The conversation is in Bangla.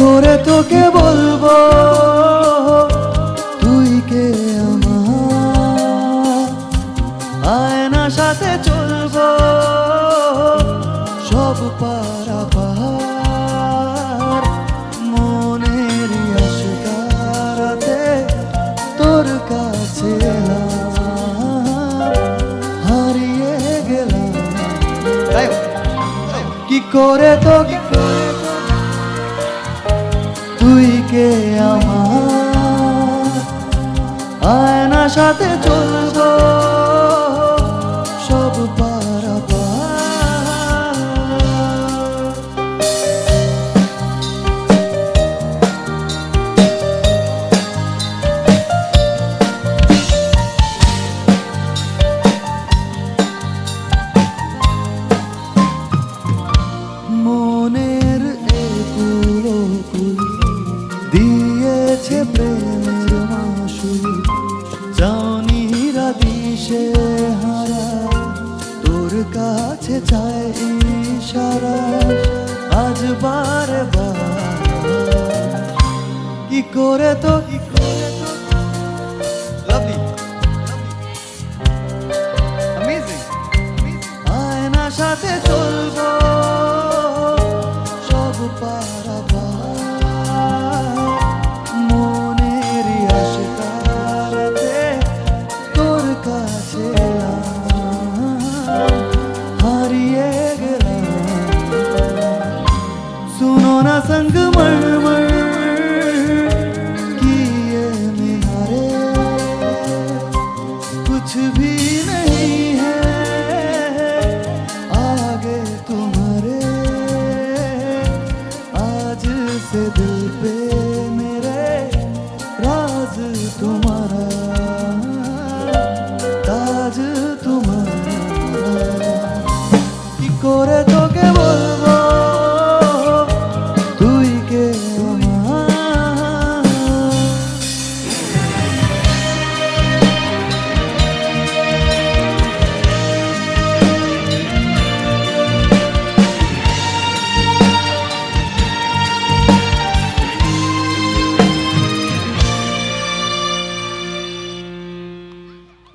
করে তোকে বলব, তুই কে আমার? আয়না সাথে চলবো, সব পারা পার মনের আশকারাতে তোর কাছে হারিয়ে গেলাম। কি করে তোকে তুই কে আমার আয়না সাথে চলবো। জানিরা দিশে হারা তোর কাছে চাই ইশারা। আজ বারে বার কি করে তো কি सोना संग मरमर किए निहारे। कुछ भी नहीं है आगे तुम्हारे। आज से दिल पे